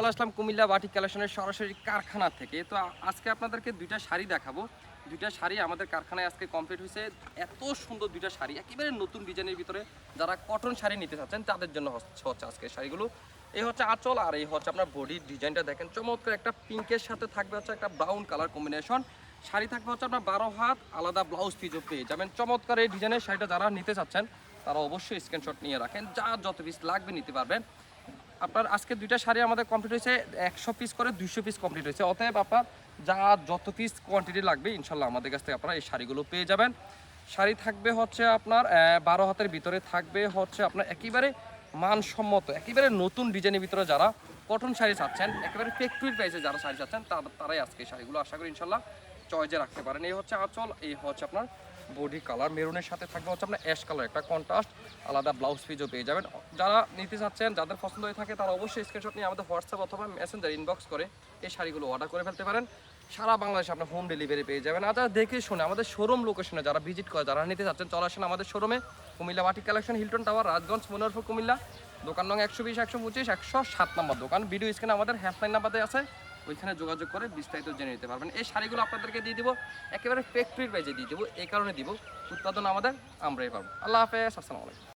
চলে আসলাম কুমিল্লা বাটিক কালেকশনের সরাসরি কারখানা থেকে। তো আজকে আপনাদেরকে দুইটা শাড়ি দেখাবো। দুইটা শাড়ি আমাদের কারখানায় আজকে কমপ্লিট হয়েছে। এত সুন্দর দুইটা শাড়ি, একেবারে নতুন ডিজাইনের ভিতরে যারা কটন শাড়ি নিতে চাচ্ছেন, তাদের জন্য হচ্ছে আজকে শাড়িগুলো। এই হচ্ছে আঁচল আর এই হচ্ছে আপনার বডির ডিজাইনটা দেখেন। চমৎকার একটা পিঙ্কের সাথে থাকবে হচ্ছে একটা ব্রাউন কালার কম্বিনেশন শাড়ি থাকবে হচ্ছে আপনার বারো হাত, আলাদা ব্লাউজ পিসও পেয়ে যাবেন। চমৎকার এই ডিজাইনের শাড়িটা যারা নিতে চাচ্ছেন, তারা অবশ্যই স্ক্রিনশট নিয়ে রাখেন। যা যত পিস লাগবে নিতে পারবেন। আপনার আজকে দুইটা শাড়ি আমাদের কমপ্লিট হয়েছে, একশো পিস করে দুইশো পিস কমপ্লিট হয়েছে। অতএব আপনার যা যত পিস কোয়ান্টিটি লাগবে, ইনশাল্লাহ আমাদের কাছ থেকে আপনারা এই শাড়িগুলো পেয়ে যাবেন। শাড়ি থাকবে হচ্ছে আপনার বারো হাতের ভিতরে থাকবে হচ্ছে আপনার একেবারে মানসম্মত, একেবারে নতুন ডিজাইনের ভিতরে যারা কটন শাড়ি চাচ্ছেন, একেবারে ফ্যাক্টরির প্রাইসে যারা শাড়ি চাচ্ছেন, তারা- তারাই আজকে শাড়িগুলো আশা করি ইনশাল্লাহ চয়েজে রাখতে পারেন। এই হচ্ছে আঁচল, এই হচ্ছে আপনার বডি কালার মেরুনের সাথে থাকবে, হচ্ছে আপনার অ্যাশ কালার, একটা কন্ট্রাস্ট আলাদা ব্লাউজ পিসও পেয়ে যাবেন। যারা নিতে চাচ্ছেন, যাদের পছন্দ হয়ে থাকে, তারা অবশ্যই স্ক্রিনশট নিয়ে আমাদের হোয়াটসঅ্যাপ অথবা মেসেঞ্জার ইনবক্স করে এই শাড়িগুলো অর্ডার করে ফেলতে পারেন। সারা বাংলাদেশে আপনার হোম ডেলিভারি পেয়ে যাবেন। আর যারা দেখে শুনে আমাদের শোরুম লোকেশনে যারা ভিজিট করে, যারা নিতে চাচ্ছেন, চলে আসেন আমাদের শোরুমে Comilla batik collection Hilton tower Rajganj মনোরফ Comilla. দোকান নং একশো বিশ, একশো পঁচিশ, একশো সাত নম্বর দোকান। ভিডিও স্ক্রিনে আমাদের হেল্পলাইন নাম্বারে আছে। ওইখানে যোগাযোগ করে বিস্তারিত জেনে নিতে পারবেন। এই শাড়িগুলো আপনাদেরকে দিয়ে দিব, একেবারে ফ্যাক্টরির প্রাইজে দিয়ে দিব, এই কারণে দিব। উৎপাদন আমাদের আমরাই পাবো। আল্লাহ হাফেজ, আসসালামু আলাইকুম।